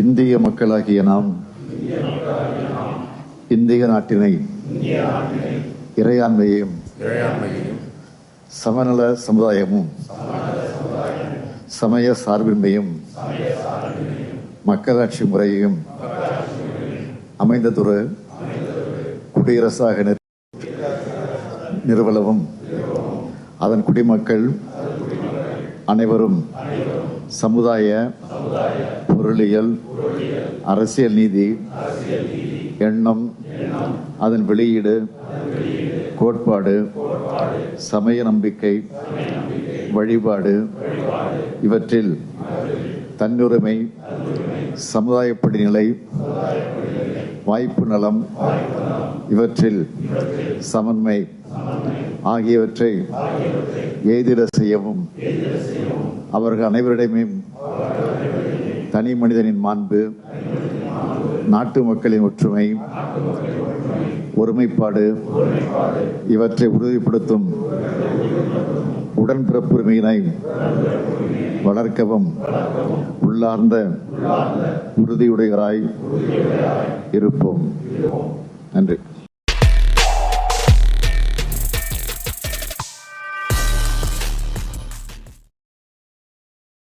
இந்திய மக்களாகிய நாம் இந்திய நாட்டினை இறையாண்மையையும் சமநல சமுதாயமும் சமய சார்பின்மையும் மக்களாட்சி முறையையும் அமைந்ததொரு குடியரசாக நிறுவலவும் அதன் குடிமக்கள் அனைவரும் சமுதாய பொருளியல் அரசியல் நீதி எண்ணம் அதன் வெளியீடு கோட்பாடு சமய நம்பிக்கை வழிபாடு இவற்றில் தன்னுரிமை சமுதாய படிநிலை வாய்ப்பு நலம் இவற்றில் சமன்மை ஆகியவற்றை எய்திட செய்யவும். அவர்கள் அனைவரிடமே தனி மனிதனின் மாண்பு நாட்டு மக்களின் ஒற்றுமை ஒருமைப்பாடு இவற்றை உறுதிப்படுத்தும் உடன்பிறப்புரிமையினை வளர்க்கவும் உள்ளார்ந்த உறுதியுடையராய் இருப்போம். நன்றி.